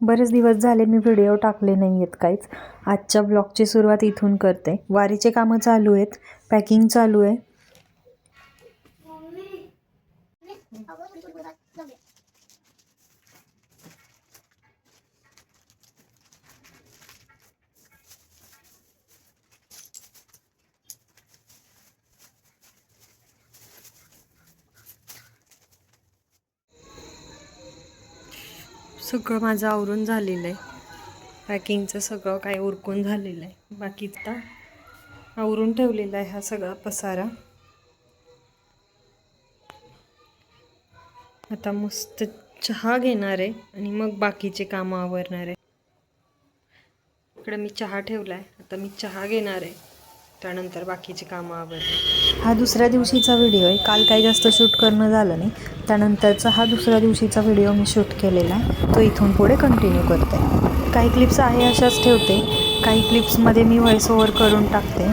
बरेच दिवस झाले मी व्हिडिओ टाकले नाही आहेत काहीच. आजच्या ब्लॉगची सुरुवात इथून करते. वारीचे कामं चालू आहेत. पॅकिंग चालू आहे. सगळं माझं आवरून झालेलं आहे. पॅकिंगचं सगळं काय उरकून झालेलं आहे. बाकीचा आवरून ठेवलेला आहे हा सगळा पसारा. आता मस्त चहा घेणार आहे आणि मग बाकीचे कामं आवरणार आहे. इकडं मी चहा ठेवला आहे आता मी चहा घेणार आहे. त्यानंतर बाकीचे कामं आवरणार हा दुसऱ्या दिवशीचा व्हिडिओ आहे. काल काही जास्त शूट करणं झालं नाही. त्यानंतरचा हा दुसऱ्या दिवशीचा व्हिडिओ मी शूट केलेला आहे. तो इथून पुढे कंटिन्यू करते. काही क्लिप्स आहे अशाच ठेवते. काही क्लिप्समध्ये मी व्हॉइस ओव्हर करून टाकते.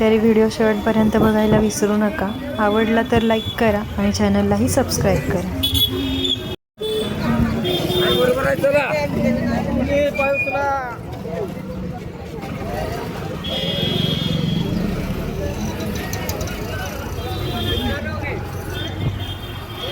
तरी व्हिडिओ शेवटपर्यंत बघायला विसरू नका. आवडला तर लाईक करा आणि चॅनललाही सबस्क्राईब करा.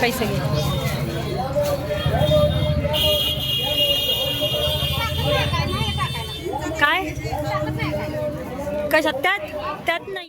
पैसे घे काय कशात त्यात त्यात नाही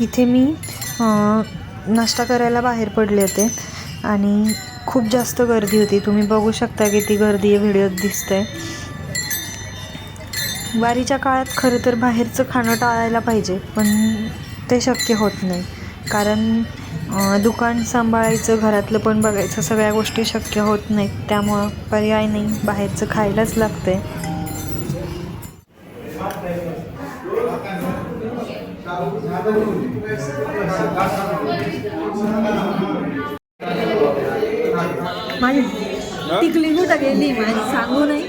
इथे मी नाश्ता करायला बाहेर पडले होते आणि खूप जास्त गर्दी होती. तुम्ही बघू शकता किती गर्दी आहे व्हिडिओत दिसतंय. वारीच्या काळात खरं तर बाहेरचं खाणं टाळायला पाहिजे पण ते शक्य होत नाही. कारण दुकान सांभाळायचं घरातलं पण बघायचं सगळ्या गोष्टी शक्य होत नाहीत. त्यामुळं पर्याय नाही. बाहेरचं खायलाच लागतंय. माझी टिकली कुठं गेली? माझी सांगू नाही.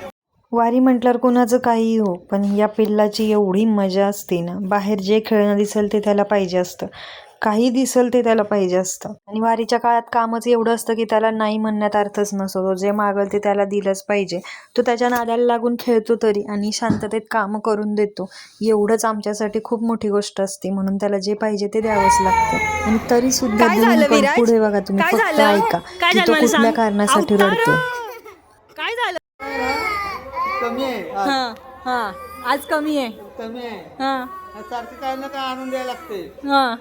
वारी म्हटल्यावर कोणाचं काहीही हो पण या पिल्लाची एवढी मजा असते ना. बाहेर जे खेळणं दिसेल ते त्याला पाहिजे असतं. काही दिसल ते त्याला पाहिजे असतं. आणि वारीच्या काळात कामच एवढं असतं की त्याला नाही म्हणण्यात अर्थच नसतो. तो जे मागल ते त्याला दिलंच पाहिजे. तो त्याच्या नादाला लागून खेळतो तरी आणि शांततेत कामं करून देतो. एवढंच आमच्यासाठी खूप मोठी गोष्ट असते. म्हणून त्याला जे पाहिजे ते द्यावंच लागतं. आणि तरी सुद्धा? पुढे बघा तुम्ही. फक्त? ऐका. की तो कुठल्या? कारणासाठी! रडतो काय झालं? कमी आहे. आज हा हा. आज कमी आहे. कमी आहे. हा. सारखं काय ना काय आणून द्यायला लागते. हा.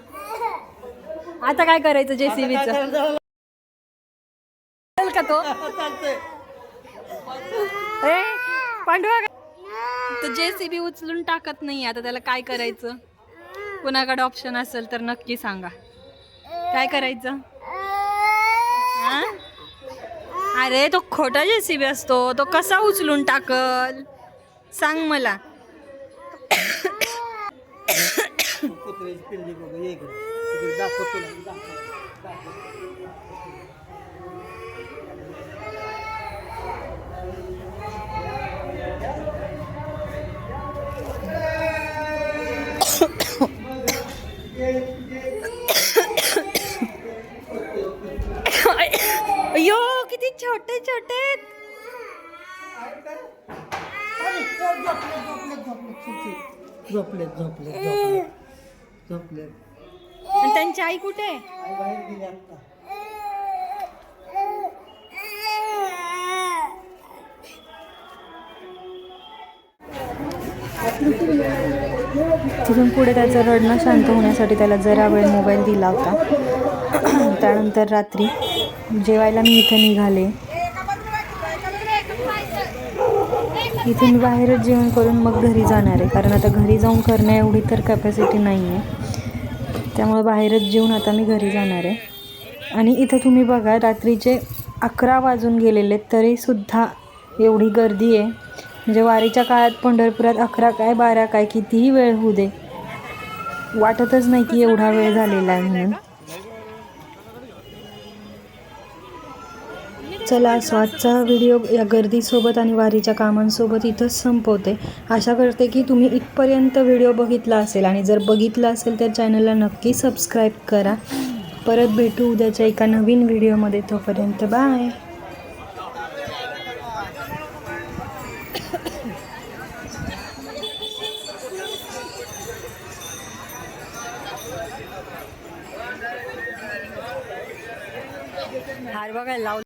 आता काय करायचं जेसीबीच? का तो? ए पांडवा तो जेसीबी उचलून टाकत नाही आता त्याला काय करायचं? कुणाकडे ऑप्शन असेल तर नक्की सांगा. काय करायचं हा? अरे तो खोटा जेसीबी असतो. तो कसा उचलून टाकल? सांग मला. कुत्र्याची छोटे छोटे. झोपलेत झोपलेत झोपलेत झोपलेत. आणि त्यांची आई कुठे? आहे? आई बाहेर गेली आता तिथून पुढे त्याचं रडणं शांत होण्यासाठी त्याला जरा वेळ मोबाईल दिला होता. त्यानंतर रात्री जेवायला मी इथं निघाले. इथून बाहेरच जेवण करून मग घरी जाणार आहे. कारण आता घरी जाऊन करण्या एवढी तर कॅपॅसिटी नाही आहे त्यामुळे बाहेरच जेवून आता मी घरी जाणार आहे. आणि इथं तुम्ही बघा रात्रीचे अकरा वाजून गेलेले तरीसुद्धा एवढी गर्दी आहे. म्हणजे वारीच्या काळात पंढरपुरात अकरा काय बारा काय कितीही वेळ होऊ दे. वाटतच नाही की एवढा वेळ झालेला आहे म्हणून. चला सो आजचा व्हिडिओ या गर्दीसोबत आणि वारीच्या कामांसोबत इथंच संपवते. आशा करते की तुम्ही इथपर्यंत व्हिडिओ बघितला असेल आणि जर बघितला असेल तर चॅनलला नक्की सबस्क्राईब करा. परत भेटू उद्याच्या एका नवीन व्हिडिओमध्ये. तोपर्यंत बाय. हार बघायला लावलं